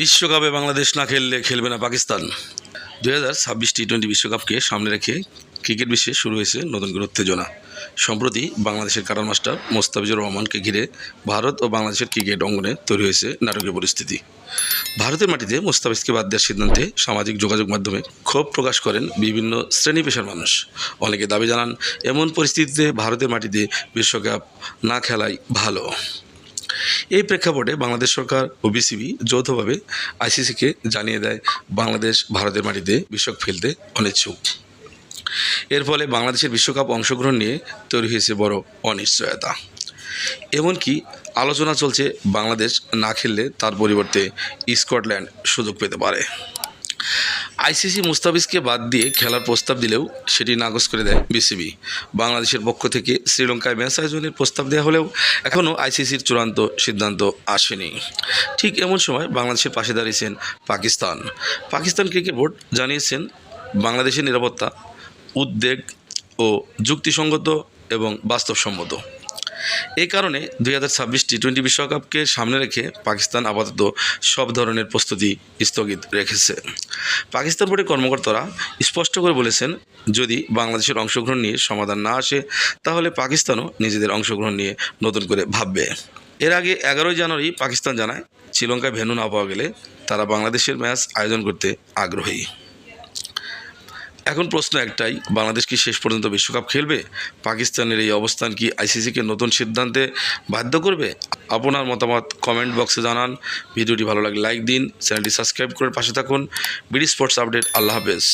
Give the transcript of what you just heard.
বিশ্বকাপে বাংলাদেশ না খেললে খেলবে না পাকিস্তান। দু হাজার ছাব্বিশ টি টোয়েন্টি বিশ্বকাপকে সামনে রেখে ক্রিকেট বিশ্বে শুরু হয়েছে নতুন করে উত্তেজনা। সম্প্রতি বাংলাদেশের কারার মাস্টার মোস্তাফিজুর রহমানকে ঘিরে ভারত ও বাংলাদেশের ক্রিকেট অঙ্গনে তৈরি হয়েছে নাটকীয় পরিস্থিতি। ভারতের মাটিতে মোস্তাফিজকে বাদ দেওয়ার সিদ্ধান্তে সামাজিক যোগাযোগ মাধ্যমে ক্ষোভ প্রকাশ করেন বিভিন্ন শ্রেণি পেশার মানুষ। অনেকে দাবি জানান, এমন পরিস্থিতিতে ভারতের মাটিতে বিশ্বকাপ না খেলাই ভালো। এই প্রেক্ষাপটে বাংলাদেশ সরকার ও বিসিবি যৌথভাবে আইসিসিকে জানিয়ে দেয়, বাংলাদেশ ভারতের মাটিতে বিশ্বকাপ ফেলতে অনিচ্ছুক। এর ফলে বাংলাদেশের বিশ্বকাপ অংশগ্রহণ নিয়ে তৈরি হয়েছে বড় অনিশ্চয়তা। এমনকি আলোচনা চলছে বাংলাদেশ না খেললে তার পরিবর্তে স্কটল্যান্ড সুযোগ পেতে পারে। আইসিসি মুস্তাফিজকে বাদ দিয়ে খেলার প্রস্তাব দিলেও সেটি নাকচ করে দেয় বিসিবি। বাংলাদেশের পক্ষ থেকে শ্রীলঙ্কায় ম্যাচ আয়োজনের প্রস্তাব দেওয়া হলেও এখনও আইসিসির চূড়ান্ত সিদ্ধান্ত আসেনি। ঠিক এমন সময় বাংলাদেশের পাশে দাঁড়িয়েছেন পাকিস্তান। পাকিস্তান ক্রিকেট বোর্ড জানিয়েছেন, বাংলাদেশের নিরাপত্তা, উদ্বেগ ও যুক্তিসঙ্গত এবং বাস্তবসম্মত। এই কারণে দুই হাজার ছাব্বিশ টি টোয়েন্টি বিশ্বকাপকে সামনে রেখে পাকিস্তান আপাতত সব ধরনের প্রস্তুতি স্থগিত রেখেছে। পাকিস্তান বোর্ডের কর্মকর্তারা স্পষ্ট করে বলেছেন, যদি বাংলাদেশের অংশগ্রহণ নিয়ে সমাধান না আসে, তাহলে পাকিস্তানও নিজেদের অংশগ্রহণ নিয়ে নতুন করে ভাববে। এর আগে এগারোই জানুয়ারি পাকিস্তান জানায়, শ্রীলঙ্কায় ভেন্যু না পাওয়া গেলে তারা বাংলাদেশের ম্যাচ আয়োজন করতে আগ্রহী। এখন প্রশ্ন একটাই, বাংলাদেশ কি শেষ পর্যন্ত বিশ্বকাপ খেলবে? পাকিস্তানের এই অবস্থান কি আইসিসিকে নতুন সিদ্ধান্তে বাধ্য করবে? আপনার মতামত কমেন্ট বক্সে জানান। ভিডিওটি ভালো লাগলে লাইক দিন, চ্যানেলটি সাবস্ক্রাইব করে পাশে থাকুন। বিডি স্পোর্টস আপডেট, আল্লাহ হাফেজ।